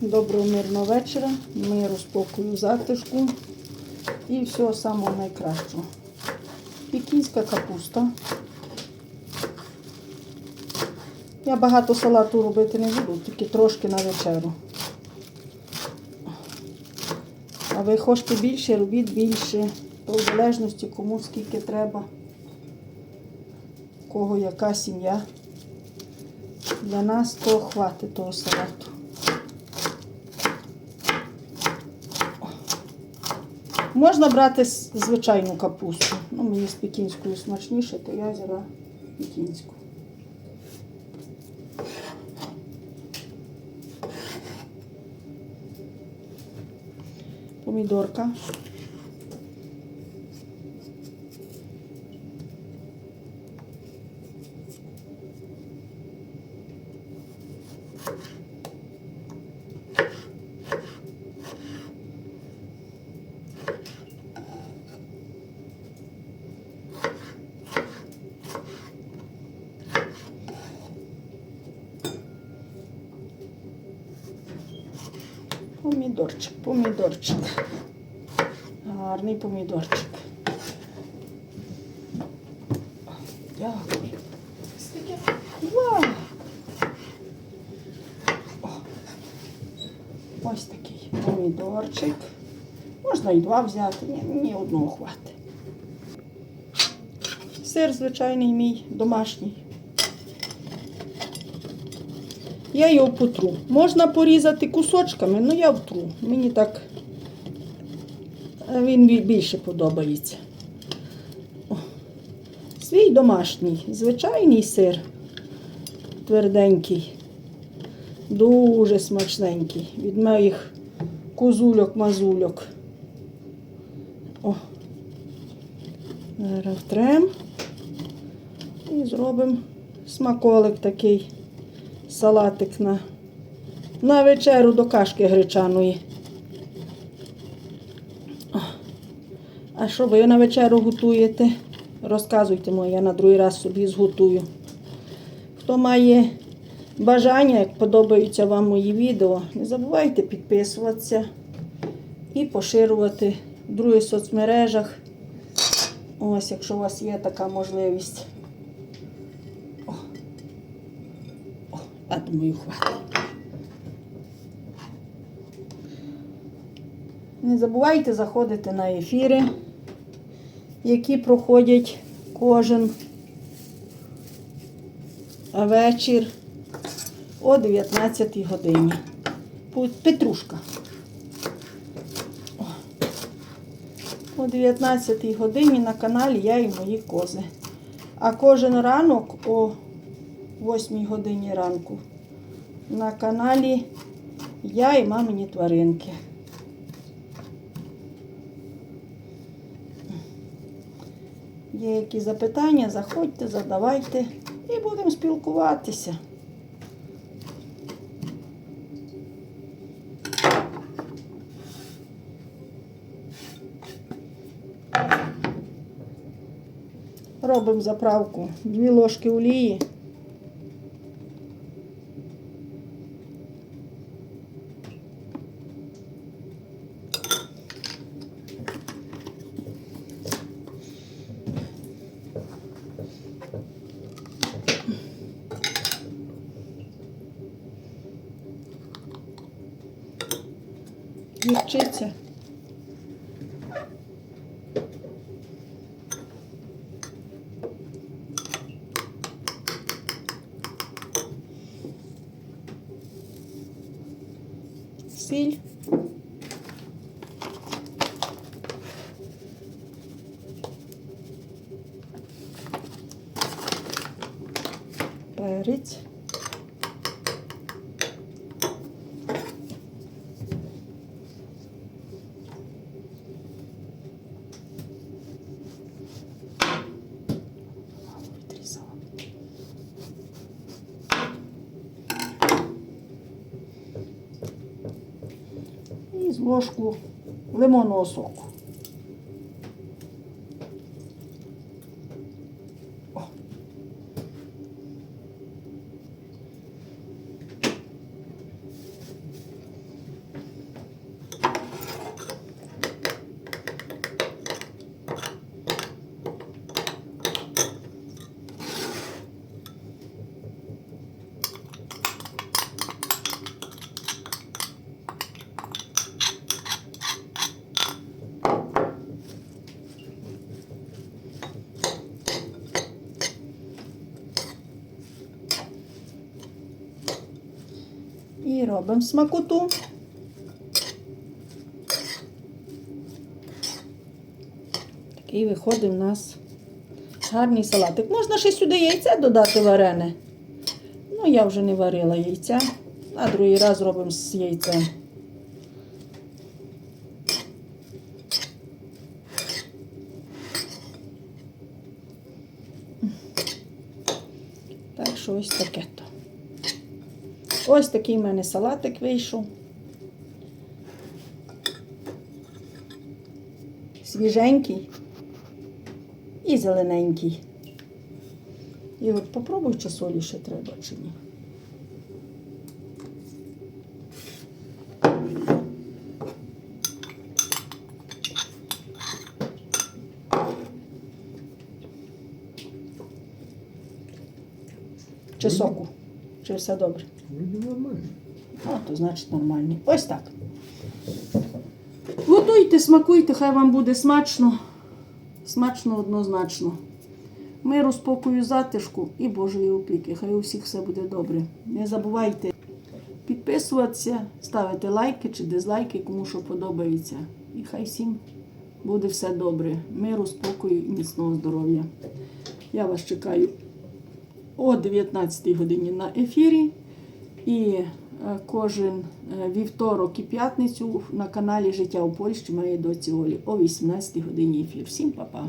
Доброго мирного вечора, миру, спокою, затишку і всього самого найкращого. Пекінська капуста. Я багато салату робити не буду, тільки трошки на вечеру. А ви хочете більше, робіть більше. То в залежності кому скільки треба, у кого яка сім'я. Для нас то хватить того салату. Можна брати звичайну капусту. Ну, мені з пекінською смачніше, то я взяла пекінську. Помідорка. Помідорчик, помідорчик. Гарний помідорчик. Дякую. Скільки? Вау! О. Ось такий помідорчик. Можна і два взяти, ні, мені одного хватить. Сир звичайний мій домашній. Я його потру. Можна порізати кусочками, але я втру. Мені так е, він більше подобається. О. Свій домашній, звичайний сир. Тверденький. Дуже смачненький. Від моїх козульок-мазульок. О. Зараз втрем. І зробимо смаколик такий салатик на, на вечерю до кашки гречаної. А що ви на вечерю готуєте? Розказуйте мені, я на другий раз собі зготую. Хто має бажання, як подобаються вам мої відео, не забувайте підписуватися і поширювати в других соцмережах. Ось, якщо у вас є така можливість. А думаю, хватить. Не забувайте заходити на ефіри, які проходять кожен вечір о 19 годині. Петрушка. О. О 19 годині на каналі Я і мої кози. А кожен ранок о 8 годині ранку на каналі Я і мамині тваринки. Є які запитання, заходьте, задавайте і будемо спілкуватися. Робимо заправку. Дві ложки олії. Гірчиця. Сіль. Перець. Ложку лимонного соку. О. Робимо смакоту. Такий виходить у нас гарний салатик. Можна ще сюди яйце додати варене. Ну, я вже не варила яйця. А другий раз робимо з яйцем. Так що ось таке то. Ось такий в мене салатик вийшов. Свіженький і зелененький. І от попробуй, чи солі ще треба, чи ні. Чи соку? Чи все добре? Вроде нормально. А, то значить нормальний. Ось так. Готуйте, смакуйте, хай вам буде смачно. Смачно однозначно. Миру, спокою, затишку і Божої опіки. Хай у всіх все буде добре. Не забувайте підписуватися, ставити лайки чи дизлайки, кому що подобається. І хай всім буде все добре. Миру, спокою і міцного здоров'я. Я вас чекаю о 19 годині на ефірі. І е, кожен е, вівторок і п'ятницю на каналі Життя у Польщі моєї доці Олі о 18 годині ефір. Всім па-па!